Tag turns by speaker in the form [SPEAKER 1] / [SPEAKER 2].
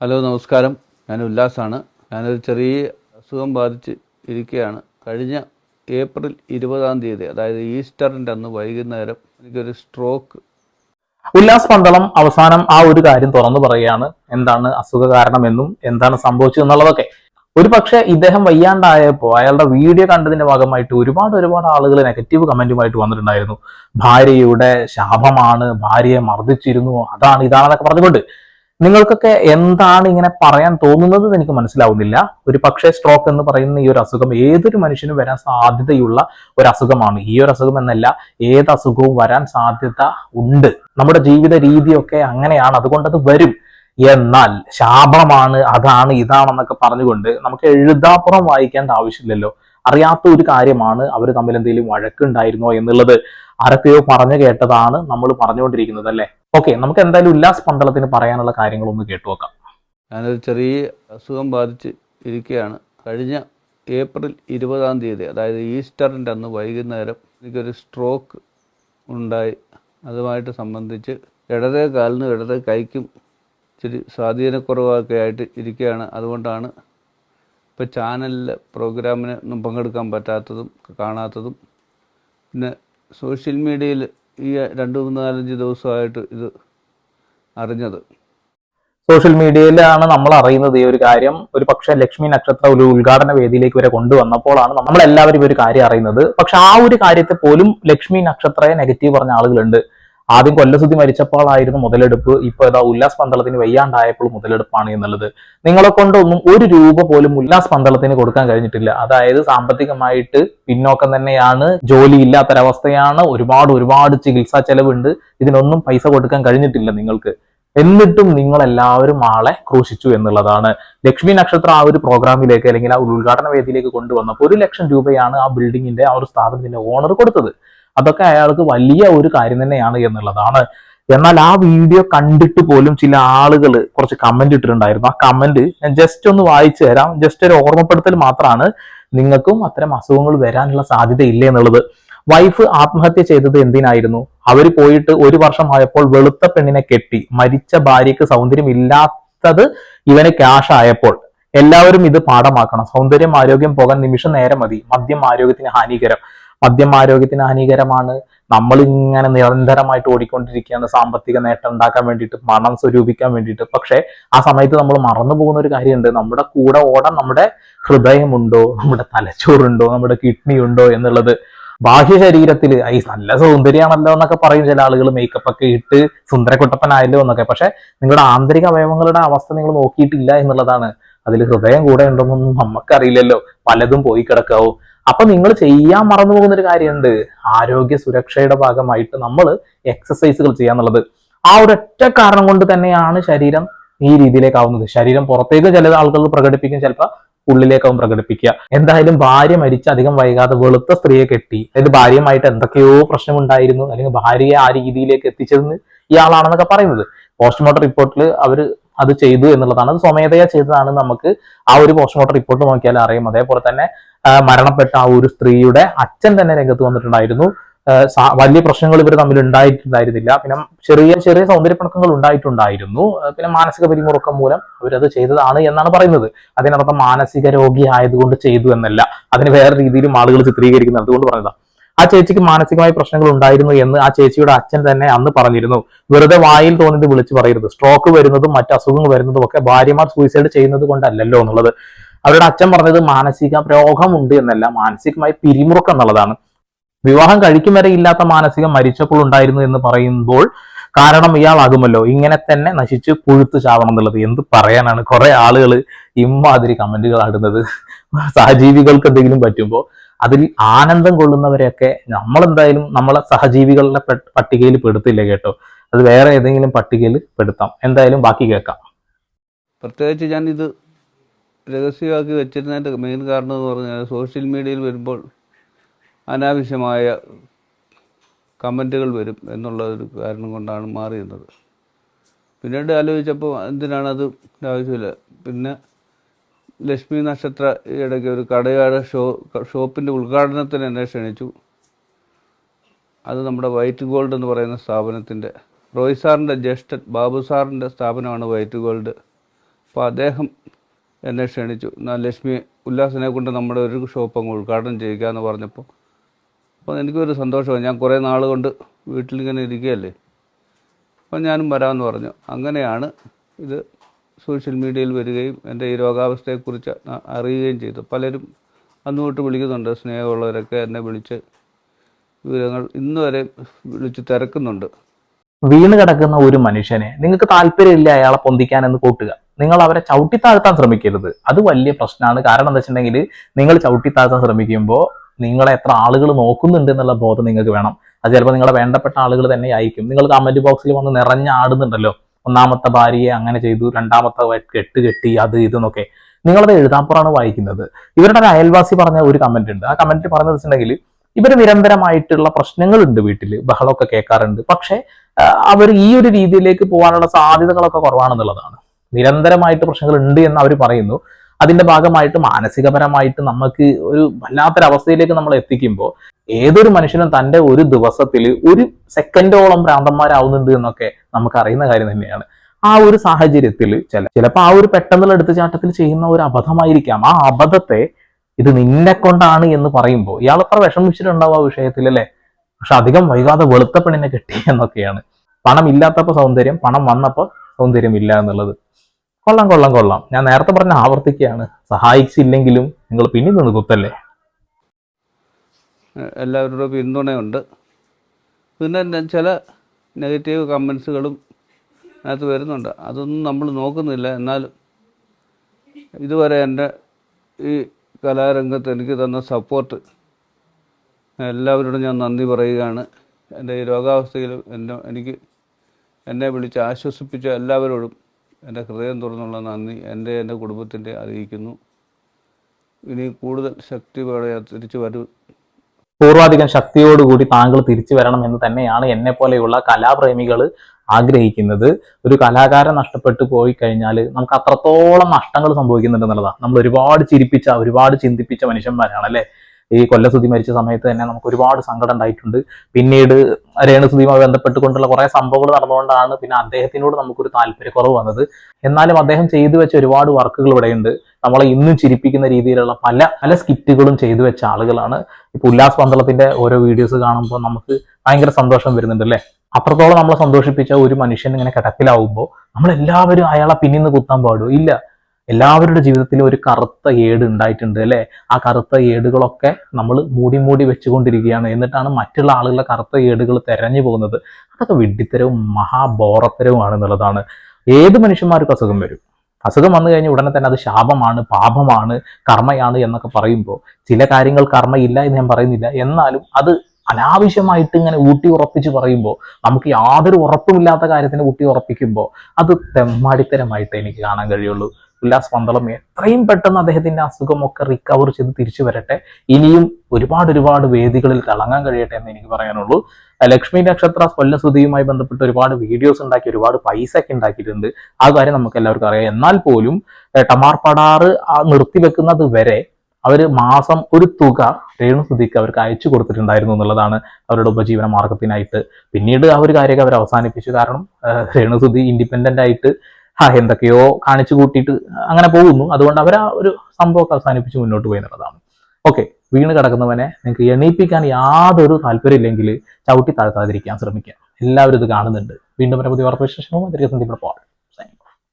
[SPEAKER 1] Hello നമസ്കാരം. ഞാൻ ഉല്ലാസാണ്. ഞാനൊരു ചെറിയ അസുഖം ബാധിച്ച് ഇരിക്കുകയാണ്. കഴിഞ്ഞ ഏപ്രിൽ ഇരുപതാം തീയതി അതായത് ഈസ്റ്ററിന്റെ അന്ന് വൈകുന്നേരം എനിക്കൊരു സ്ട്രോക്ക്.
[SPEAKER 2] ഉല്ലാസ് പന്തളം അവസാനം ആ ഒരു കാര്യം തുറന്നു പറയുകയാണ്. എന്താണ് അസുഖ കാരണമെന്നും എന്താണ് സംഭവിച്ചത് എന്നുള്ളതൊക്കെ. ഒരു പക്ഷേ ഇദ്ദേഹം വയ്യാണ്ടായപ്പോൾ അയാളുടെ വീഡിയോ കണ്ടതിന്റെ ഭാഗമായിട്ട് ഒരുപാട് ഒരുപാട് ആളുകൾ നെഗറ്റീവ് കമന്റുമായിട്ട് വന്നിട്ടുണ്ടായിരുന്നു. ഭാര്യയുടെ ശാപമാണ് ഭാര്യയെ മർദ്ദിച്ചിരുന്നു അതാണ് ഇതാണെന്നൊക്കെ പറഞ്ഞുകൊണ്ട് നിങ്ങൾക്കൊക്കെ എന്താണ് ഇങ്ങനെ പറയാൻ തോന്നുന്നത് എനിക്ക് മനസ്സിലാവുന്നില്ല. ഒരു പക്ഷേ സ്ട്രോക്ക് എന്ന് പറയുന്ന ഈ ഒരു അസുഖം ഏതൊരു മനുഷ്യനും വരാൻ സാധ്യതയുള്ള ഒരു അസുഖമാണ്. ഈ ഒരു അസുഖം എന്നല്ല ഏത് അസുഖവും വരാൻ സാധ്യത ഉണ്ട്. നമ്മുടെ ജീവിത രീതിയൊക്കെ അങ്ങനെയാണ്. അതുകൊണ്ട് അത് വരും. എന്നാൽ ശാപമാണ് അതാണ് ഇതാണെന്നൊക്കെ പറഞ്ഞുകൊണ്ട് നമുക്ക് എഴുതാപ്പുറം വായിക്കേണ്ട ആവശ്യമില്ലല്ലോ. അറിയാത്ത ഒരു കാര്യമാണ് അവർ തമ്മിൽ എന്തെങ്കിലും വഴക്കുണ്ടായിരുന്നോ എന്നുള്ളത്. ആരൊക്കെയോ പറഞ്ഞു കേട്ടതാണ് നമ്മൾ പറഞ്ഞുകൊണ്ടിരിക്കുന്നത് അല്ലേ? ഓക്കെ നമുക്ക് എന്തായാലും ഉല്ലാസ് പന്തളത്തിന് പറയാനുള്ള കാര്യങ്ങളൊന്ന് കേട്ടു നോക്കാം.
[SPEAKER 1] ഞാനൊരു ചെറിയ അസുഖം ബാധിച്ച് ഇരിക്കുകയാണ്. കഴിഞ്ഞ ഏപ്രിൽ ഇരുപതാം തീയതി അതായത് ഈസ്റ്ററിന്റെ അന്ന് വൈകുന്നേരം എനിക്കൊരു സ്ട്രോക്ക് ഉണ്ടായി. അതുമായിട്ട് സംബന്ധിച്ച് ഇടതേ കാലിനും ഇടതേ കൈക്കും ഇച്ചിരി സ്വാധീനക്കുറവൊക്കെ ആയിട്ട് ഇരിക്കുകയാണ്. അതുകൊണ്ടാണ് ഇപ്പോൾ ചാനലിൽ പ്രോഗ്രാമിന് ഒന്നും പങ്കെടുക്കാൻ പറ്റാത്തതും കാണാത്തതും. പിന്നെ സോഷ്യൽ മീഡിയയിൽ ഈ രണ്ട് മൂന്ന് നാലഞ്ച് ദിവസമായിട്ട് ഇത് അറിഞ്ഞത്.
[SPEAKER 2] സോഷ്യൽ മീഡിയയിലാണ് നമ്മൾ അറിയുന്നത് ഈ ഒരു കാര്യം. ഒരു പക്ഷേ ലക്ഷ്മി നക്ഷത്ര ഒരു ഉദ്ഘാടന വേദിയിലേക്ക് വരെ കൊണ്ടുവന്നപ്പോഴാണ് നമ്മളെല്ലാവരും ഈ ഒരു കാര്യം അറിയുന്നത്. പക്ഷെ ആ ഒരു കാര്യത്തെ പോലും ലക്ഷ്മി നക്ഷത്രയെ നെഗറ്റീവ് പറഞ്ഞ ആളുകളുണ്ട്. ആദ്യം കൊല്ലസുദ്ധി മരിച്ചപ്പോഴായിരുന്നു മുതലെടുപ്പ്. ഇപ്പൊ ഏതാ ഉല്ലാസ് പന്തളത്തിന് വയ്യാണ്ടായപ്പോൾ മുതലെടുപ്പാണ് എന്നുള്ളത്. നിങ്ങളെ കൊണ്ടൊന്നും ഒരു രൂപ പോലും ഉല്ലാസ് പന്തളത്തിന് കൊടുക്കാൻ കഴിഞ്ഞിട്ടില്ല. അതായത് സാമ്പത്തികമായിട്ട് പിന്നോക്കം തന്നെയാണ്. ജോലി ഇല്ലാത്തൊരവസ്ഥയാണ് ഒരുപാട് ഒരുപാട് ചികിത്സാ ചെലവുണ്ട്. ഇതിനൊന്നും പൈസ കൊടുക്കാൻ കഴിഞ്ഞിട്ടില്ല നിങ്ങൾക്ക്. എന്നിട്ടും നിങ്ങൾ എല്ലാവരും ആളെ ക്രൂശിച്ചു എന്നുള്ളതാണ്. ലക്ഷ്മി നക്ഷത്ര ആ ഒരു പ്രോഗ്രാമിലേക്ക് അല്ലെങ്കിൽ ആ ഉദ്ഘാടന വേദിയിലേക്ക് കൊണ്ടുവന്നപ്പോൾ ഒരു ലക്ഷം രൂപയാണ് ആ ബിൽഡിങ്ങിന്റെ ആ ഒരു സ്ഥാപനത്തിന്റെ ഓണർ കൊടുത്തത്. അതൊക്കെ അയാൾക്ക് വലിയ ഒരു കാര്യം തന്നെയാണ് എന്നുള്ളതാണ്. എന്നാൽ ആ വീഡിയോ കണ്ടിട്ട് പോലും ചില ആളുകൾ കുറച്ച് കമന്റ് ഇട്ടിട്ടുണ്ടായിരുന്നു. ആ കമന്റ് ഞാൻ ജസ്റ്റ് ഒന്ന് വായിച്ചു തരാം. ജസ്റ്റ് ഒരു ഓർമ്മപ്പെടുത്തൽ മാത്രമാണ് നിങ്ങൾക്കും അത്തരം അസുഖങ്ങൾ വരാനുള്ള സാധ്യത ഇല്ല എന്നുള്ളത്. വൈഫ് ആത്മഹത്യ ചെയ്തത് എന്തിനായിരുന്നു? അവർ പോയിട്ട് ഒരു വർഷമായപ്പോൾ വെളുത്ത പെണ്ണിനെ കെട്ടി മരിച്ച ഭാര്യയ്ക്ക് സൗന്ദര്യം ഇല്ലാത്തത് ഇവന് ക്യാഷ് ആയപ്പോൾ എല്ലാവരും ഇത് പാഠമാക്കണം. സൗന്ദര്യം ആരോഗ്യം പോകാൻ നിമിഷം നേരം മതി. മദ്യം ആരോഗ്യത്തിന് ഹാനികരം. മദ്യം ആരോഗ്യത്തിന് ഹാനികരമാണ്. നമ്മൾ ഇങ്ങനെ നിരന്തരമായിട്ട് ഓടിക്കൊണ്ടിരിക്കുകയാണ്. സാമ്പത്തിക നേട്ടം ഉണ്ടാക്കാൻ വേണ്ടിയിട്ട് പണം സ്വരൂപിക്കാൻ വേണ്ടിയിട്ട്. പക്ഷേ ആ സമയത്ത് നമ്മൾ മറന്നു പോകുന്ന ഒരു കാര്യമുണ്ട്. നമ്മുടെ കൂടെ ഓടാൻ നമ്മുടെ ഹൃദയമുണ്ടോ? നമ്മുടെ തലച്ചോറുണ്ടോ? നമ്മുടെ കിഡ്നി ഉണ്ടോ എന്നുള്ളത്. ബാഹ്യ ശരീരത്തിൽ ഐ നല്ല സൗന്ദര്യമാണല്ലോ എന്നൊക്കെ പറയും ചില ആളുകൾ മേക്കപ്പ് ഒക്കെ ഇട്ട് സുന്ദരക്കുട്ടപ്പനായല്ലോ എന്നൊക്കെ. പക്ഷെ നിങ്ങളുടെ ആന്തരിക അവയവങ്ങളുടെ അവസ്ഥ നിങ്ങൾ നോക്കിയിട്ടില്ല എന്നുള്ളതാണ്. അതിൽ ഹൃദയം കൂടെ ഉണ്ടോന്നൊന്നും നമുക്കറിയില്ലല്ലോ പലതും പോയി കിടക്കാവും. അപ്പൊ നിങ്ങൾ ചെയ്യാൻ മറന്നു പോകുന്ന ഒരു കാര്യമുണ്ട്. ആരോഗ്യ സുരക്ഷയുടെ ഭാഗമായിട്ട് നമ്മൾ എക്സസൈസുകൾ ചെയ്യാന്നുള്ളത്. ആ ഒരൊറ്റ കാരണം കൊണ്ട് തന്നെയാണ് ശരീരം ഈ രീതിയിലേക്കാവുന്നത് ശരീരം പുറത്തേക്ക് ചില ആളുകൾ പ്രകടിപ്പിക്കും ചിലപ്പോൾ ഉള്ളിലേക്കാവും പ്രകടിപ്പിക്കുക. എന്തായാലും ഭാര്യ മരിച്ച് അധികം വൈകാതെ വെളുത്ത സ്ത്രീയെ കെട്ടി. അതായത് ഭാര്യയുമായിട്ട് എന്തൊക്കെയോ പ്രശ്നമുണ്ടായിരുന്നു. അല്ലെങ്കിൽ ഭാര്യയെ ആ രീതിയിലേക്ക് എത്തിച്ചതെന്ന് ഇയാളാണെന്നൊക്കെ പറയുന്നത്. പോസ്റ്റ്മോർട്ടം റിപ്പോർട്ടിൽ അവർ അത് ചെയ്തു എന്നുള്ളതാണ്. അത് സ്വമേധയാ ചെയ്തതാണ് നമുക്ക് ആ ഒരു പോസ്റ്റ്മോർട്ടം റിപ്പോർട്ട് നോക്കിയാൽ അറിയും. അതേപോലെ തന്നെ മരണപ്പെട്ട ആ ഒരു സ്ത്രീയുടെ അച്ഛൻ തന്നെ രംഗത്ത് വന്നിട്ടുണ്ടായിരുന്നു. വലിയ പ്രശ്നങ്ങൾ ഇവർ തമ്മിൽ ഉണ്ടായിട്ടുണ്ടായിരുന്നില്ല. പിന്നെ ചെറിയ ചെറിയ സൗന്ദര്യപ്പണക്കങ്ങൾ ഉണ്ടായിട്ടുണ്ടായിരുന്നു. പിന്നെ മാനസിക പിരിമുറുക്കം മൂലം അവരത് ചെയ്തതാണ് എന്നാണ് പറയുന്നത്. അതിനർത്ഥം മാനസിക രോഗി ആയതുകൊണ്ട് ചെയ്തു എന്നല്ല. അതിന് വേറെ രീതിയിലും ആളുകൾ ചിത്രീകരിക്കുന്നത് അതുകൊണ്ട് പറഞ്ഞതാണ് ആ ചേച്ചിക്ക് മാനസികമായ പ്രശ്നങ്ങൾ ഉണ്ടായിരുന്നു എന്ന് ആ ചേച്ചിയുടെ അച്ഛൻ തന്നെ അന്ന് പറഞ്ഞിരുന്നു. വെറുതെ വായിൽ തോന്നിയത് വിളിച്ചു പറയരുത്. സ്ട്രോക്ക് വരുന്നതും മറ്റ് അസുഖങ്ങൾ വരുന്നതും ഒക്കെ ഭാര്യമാർ സൂയിസൈഡ് ചെയ്യുന്നത് കൊണ്ടല്ലല്ലോ എന്നുള്ളത്. അവരുടെ അച്ഛൻ പറഞ്ഞത് മാനസിക രോഗമുണ്ട് എന്നല്ല മാനസികമായി പിരിമുറുക്കം എന്നുള്ളതാണ്. വിവാഹം കഴിക്കും വരെ ഇല്ലാത്ത മാനസികം മരിച്ചപ്പോൾ ഉണ്ടായിരുന്നു എന്ന് പറയുമ്പോൾ കാരണം ഇയാളാകുമല്ലോ. ഇങ്ങനെ തന്നെ നശിച്ച് പുഴുത്ത് ചാവണം എന്നുള്ളത് എന്ത് പറയാനാണ്? കുറെ ആളുകൾ ഇമ്മാതിരി കമന്റുകൾ ആടുന്നത് സഹജീവികൾക്ക് എന്തെങ്കിലും പറ്റുമ്പോൾ അതിൽ ആനന്ദം കൊള്ളുന്നവരെയൊക്കെ നമ്മൾ എന്തായാലും നമ്മളെ സഹജീവികളുടെ പട്ടികയിൽ പെടുത്തില്ല കേട്ടോ? അത് വേറെ ഏതെങ്കിലും പട്ടികയിൽ പെടുത്താം. എന്തായാലും ബാക്കി കേൾക്കാം.
[SPEAKER 1] പ്രത്യേകിച്ച് ഞാനിത് രഹസ്യമാക്കി വെച്ചിരുന്നതിന്റെ മെയിൻ കാരണം എന്ന് പറഞ്ഞാൽ സോഷ്യൽ മീഡിയയിൽ വരുമ്പോൾ അനാവശ്യമായ കമന്റുകൾ വരും എന്നുള്ള ഒരു കാരണം കൊണ്ടാണ് മാറിയിരുന്നത്. പിന്നീട് ആലോചിച്ചപ്പോൾ എന്തിനാണത് ആവശ്യമില്ല? പിന്നെ ലക്ഷ്മി നക്ഷത്ര ഇടയ്ക്ക് ഒരു കടയുടെ ഷോ ഷോപ്പിന്റെ ഉദ്ഘാടനത്തിന് എന്നെ ക്ഷണിച്ചു. അത് നമ്മുടെ വൈറ്റ് ഗോൾഡ് എന്ന് പറയുന്ന സ്ഥാപനത്തിന്റെ റോയ് സാറിന്റെ ജ്യേഷ്ഠൻ ബാബു സാറിന്റെ സ്ഥാപനമാണ് വൈറ്റ് ഗോൾഡ്. അപ്പോൾ അദ്ദേഹം എന്നെ ക്ഷണിച്ചു. എന്നാൽ ലക്ഷ്മി ഉല്ലാസിനെ കൊണ്ട് നമ്മുടെ ഒരു ഷോപ്പ് അങ്ങ് ഉദ്ഘാടനം ചെയ്യുക എന്ന് പറഞ്ഞപ്പോൾ അപ്പോൾ എനിക്കൊരു സന്തോഷമാണ് ഞാൻ കുറേ നാൾ കൊണ്ട് വീട്ടിലിങ്ങനെ ഇരിക്കുകയല്ലേ? അപ്പോൾ ഞാനും വരാമെന്ന് പറഞ്ഞു. അങ്ങനെയാണ് ഇത് സോഷ്യൽ മീഡിയയിൽ വരികയും എന്റെ ഈ രോഗാവസ്ഥയെക്കുറിച്ച് അറിയുകയും ചെയ്തു. പലരും അന്ന് തൊട്ട് വിളിക്കുന്നുണ്ട്. സ്നേഹമുള്ളവരൊക്കെ എന്നെ വിളിച്ച് വിവരങ്ങൾ ഇന്ന് വരെ വിളിച്ച് തിരക്കുന്നുണ്ട്.
[SPEAKER 2] വീണ് കിടക്കുന്ന ഒരു മനുഷ്യനെ നിങ്ങൾക്ക് താല്പര്യമില്ല അയാളെ പൊന്തിക്കാൻ എന്ന് കൂട്ടുക. നിങ്ങൾ അവരെ ചവിട്ടി താഴ്ത്താൻ ശ്രമിക്കരുത്. അത് വലിയ പ്രശ്നമാണ്. കാരണം എന്താ വെച്ചിട്ടുണ്ടെങ്കിൽ നിങ്ങൾ ചവിട്ടി താഴ്ത്താൻ ശ്രമിക്കുമ്പോൾ നിങ്ങളെ എത്ര ആളുകൾ നോക്കുന്നുണ്ട് എന്നുള്ള ബോധം നിങ്ങൾക്ക് വേണം. അത് ചിലപ്പോൾ നിങ്ങളെ വേണ്ടപ്പെട്ട ആളുകൾ തന്നെ ആയിരിക്കും നിങ്ങൾ കമന്റ് ബോക്സിൽ വന്ന് നിറഞ്ഞ ആടുന്നുണ്ടല്ലോ. ഒന്നാമത്തെ ഭാര്യയെ അങ്ങനെ ചെയ്തു രണ്ടാമത്തെ കെട്ട് കെട്ടി അത് ഇതെന്നൊക്കെ നിങ്ങളത് എഴുതാപ്പുറാണ് വായിക്കുന്നത്. ഇവരുടെ ഒരു അയൽവാസി പറഞ്ഞ ഒരു കമന്റ് ഉണ്ട്. ആ കമന്റ് പറഞ്ഞത് വെച്ചിട്ടുണ്ടെങ്കിൽ ഇവർ നിരന്തരമായിട്ടുള്ള പ്രശ്നങ്ങളുണ്ട് വീട്ടിൽ ബഹളമൊക്കെ കേൾക്കാറുണ്ട്. പക്ഷേ അവർ ഈ ഒരു രീതിയിലേക്ക് പോകാനുള്ള സാധ്യതകളൊക്കെ കുറവാണെന്നുള്ളതാണ്. നിരന്തരമായിട്ട് പ്രശ്നങ്ങൾ ഉണ്ട് എന്ന് അവർ പറയുന്നു. അതിന്റെ ഭാഗമായിട്ട് മാനസികപരമായിട്ട് നമുക്ക് ഒരു വല്ലാത്തൊരവസ്ഥയിലേക്ക് നമ്മൾ എത്തിക്കുമ്പോൾ ഏതൊരു മനുഷ്യനും തന്റെ ഒരു ദിവസത്തിൽ ഒരു സെക്കൻഡോളം ഭ്രാന്തന്മാരാവുന്നുണ്ട് എന്നൊക്കെ നമുക്ക് അറിയുന്ന കാര്യം തന്നെയാണ്. ആ ഒരു സാഹചര്യത്തിൽ ചില ചിലപ്പോൾ ആ ഒരു പെട്ടെന്നുള്ള എടുത്തുചാട്ടത്തിൽ ചെയ്യുന്ന ഒരു അബദ്ധമായിരിക്കാം. ആ അബദ്ധത്തെ ഇത് നിന്നെ കൊണ്ടാണ് എന്ന് പറയുമ്പോൾ ഇയാൾ എത്ര വിഷമിച്ചിട്ടുണ്ടാവും ആ വിഷയത്തിൽ അല്ലേ? പക്ഷെ അധികം വൈകാതെ വെളുത്ത പെണ്ണിനെ കിട്ടി എന്നൊക്കെയാണ്. പണം ഇല്ലാത്തപ്പോൾ സൗന്ദര്യം പണം വന്നപ്പോൾ സൗന്ദര്യം ഇല്ല എന്നുള്ളത്. കൊള്ളാം കൊള്ളാം കൊള്ളാം. ഞാൻ നേരത്തെ പറഞ്ഞ ആവർത്തിക്കുകയാണ്. സഹായിച്ചില്ലെങ്കിലും നിങ്ങൾ പിന്നിൽ നിന്ന് കുത്തല്ലേ?
[SPEAKER 1] എല്ലാവരുടെ പിന്തുണയുണ്ട്. പിന്നെ ചില നെഗറ്റീവ് കമൻസുകളും അതിനകത്ത് വരുന്നുണ്ട്. അതൊന്നും നമ്മൾ നോക്കുന്നില്ല. എന്നാലും ഇതുവരെ എന്റെ ഈ കലാരംഗത്ത് എനിക്ക് തന്ന സപ്പോർട്ട് എല്ലാവരോടും ഞാൻ നന്ദി പറയുകയാണ്. എന്റെ ഈ രോഗാവസ്ഥയിലും എന്നെ എനിക്ക് എന്നെ വിളിച്ച് ആശ്വസിപ്പിച്ച എല്ലാവരോടും എന്റെ ഹൃദയം തുറന്നുള്ള നന്ദി എന്റെ എന്റെ കുടുംബത്തിന്റെ അറിയിക്കുന്നു. ഇനി കൂടുതൽ ശക്തിയോടെ തിരിച്ചു വരൂ.
[SPEAKER 2] പൂർവാധികം ശക്തിയോടുകൂടി താങ്കൾ തിരിച്ചു വരണം എന്ന് തന്നെയാണ് എന്നെ പോലെയുള്ള കലാപ്രേമികൾ ആഗ്രഹിക്കുന്നത്. ഒരു കലാകാരൻ നഷ്ടപ്പെട്ടു പോയി കഴിഞ്ഞാൽ നമുക്ക് അത്രത്തോളം നഷ്ടങ്ങൾ സംഭവിക്കുന്നുണ്ട് എന്നുള്ളതാണ്. നമ്മൾ ഒരുപാട് ചിരിപ്പിച്ച ഒരുപാട് ചിന്തിപ്പിച്ച മനുഷ്യന്മാരാണ് അല്ലെ? ഈ കൊല്ലസുതി മരിച്ച സമയത്ത് തന്നെ നമുക്ക് ഒരുപാട് സങ്കടം ഉണ്ടായിട്ടുണ്ട്. പിന്നീട് രേണുസുതിയുമായി ബന്ധപ്പെട്ടുകൊണ്ടുള്ള കുറെ സംഭവങ്ങൾ നടന്നുകൊണ്ടാണ് പിന്നെ അദ്ദേഹത്തിനോട് നമുക്കൊരു താല്പര്യക്കുറവ് വന്നത്. എന്നാലും അദ്ദേഹം ചെയ്തു വെച്ച ഒരുപാട് വർക്കുകൾ ഇവിടെയുണ്ട്. നമ്മളെ ഇന്നും ചിരിപ്പിക്കുന്ന രീതിയിലുള്ള പല പല സ്കിറ്റുകളും ചെയ്തു വെച്ച ആളുകളാണ്. ഇപ്പൊ ഉല്ലാസ് പന്തളത്തിന്റെ ഓരോ വീഡിയോസ് കാണുമ്പോൾ നമുക്ക് ഭയങ്കര സന്തോഷം വരുന്നുണ്ട് അല്ലേ? അത്രത്തോളം നമ്മളെ സന്തോഷിപ്പിച്ച ഒരു മനുഷ്യൻ ഇങ്ങനെ കിടപ്പിലാവുമ്പോൾ നമ്മളെല്ലാവരും അയാളെ പിന്നിന്ന് നിന്ന് കുത്താൻ പാടുമോ ഇല്ല. എല്ലാവരുടെ ജീവിതത്തിലും ഒരു കറുത്ത ഏട് ഉണ്ടായിട്ടുണ്ട് അല്ലെ? ആ കറുത്ത ഏടുകളൊക്കെ നമ്മൾ മൂടി മൂടി വെച്ചുകൊണ്ടിരിക്കുകയാണ്. എന്നിട്ടാണ് മറ്റുള്ള ആളുകളുടെ കറുത്ത ഏടുകൾ തെരഞ്ഞു പോകുന്നത്. അതൊക്കെ വിഡ്ഢിത്തരവും മഹാബോറത്തരവുമാണ് എന്നുള്ളതാണ്. ഏത് മനുഷ്യന്മാർക്കും അസുഖം വരും. അസുഖം വന്നു കഴിഞ്ഞാൽ ഉടനെ തന്നെ അത് ശാപമാണ് പാപമാണ് കർമ്മയാണ് എന്നൊക്കെ പറയുമ്പോൾ ചില കാര്യങ്ങൾ കർമ്മയില്ല എന്ന് ഞാൻ പറയുന്നില്ല. എന്നാലും അത് അനാവശ്യമായിട്ട് ഇങ്ങനെ ഊട്ടി ഉറപ്പിച്ച് പറയുമ്പോൾ നമുക്ക് യാതൊരു ഉറപ്പുമില്ലാത്ത കാര്യത്തിന് ഊട്ടി ഉറപ്പിക്കുമ്പോൾ അത് തെമ്മാടിത്തരമായിട്ട് എനിക്ക് കാണാൻ കഴിയുള്ളൂ. ഉല്ലാസ് പന്തളം എത്രയും പെട്ടെന്ന് അദ്ദേഹത്തിന്റെ അസുഖമൊക്കെ റിക്കവർ ചെയ്ത് തിരിച്ചു വരട്ടെ. ഇനിയും ഒരുപാട് ഒരുപാട് വേദികളിൽ തിളങ്ങാൻ കഴിയട്ടെ എന്ന് എനിക്ക് പറയാനുള്ളൂ. ലക്ഷ്മി നക്ഷത്ര കൊല്ലസുതിയുമായി ബന്ധപ്പെട്ട് ഒരുപാട് വീഡിയോസ് ഉണ്ടാക്കി ഒരുപാട് പൈസ ഒക്കെ ഉണ്ടാക്കിയിട്ടുണ്ട്. ആ കാര്യം നമുക്ക് എല്ലാവർക്കും അറിയാം. എന്നാൽ പോലും ടമാർപടാറ് നിർത്തിവെക്കുന്നത് വരെ അവർ മാസം ഒരു തുക രേണുസുതിക്ക് അവർക്ക് അയച്ചു കൊടുത്തിട്ടുണ്ടായിരുന്നു എന്നുള്ളതാണ് അവരുടെ ഉപജീവന മാർഗത്തിനായിട്ട്. പിന്നീട് ആ ഒരു കാര്യമൊക്കെ അവർ അവസാനിപ്പിച്ചു. കാരണം രേണുസുതി ഇൻഡിപെൻഡന്റ് ആയിട്ട് ആ എന്തൊക്കെയോ കാണിച്ചു കൂട്ടിയിട്ട് അങ്ങനെ പോകുന്നു. അതുകൊണ്ട് അവർ ആ ഒരു സംഭവമൊക്കെ അവസാനിപ്പിച്ച് മുന്നോട്ട് പോയി എന്നുള്ളതാണ്. ഓക്കെ വീണ് കിടക്കുന്നവനെ നിങ്ങൾക്ക് എണീപ്പിക്കാൻ യാതൊരു താല്പര്യമില്ലെങ്കിൽ ചവിട്ടി താഴ്ത്താതിരിക്കാൻ ശ്രമിക്കുക. എല്ലാവരും ഇത് കാണുന്നുണ്ട്. വീണ്ടും പുതിയ വാർത്ത അതിരിക്കുന്നത് ഇവിടെ പോൾ.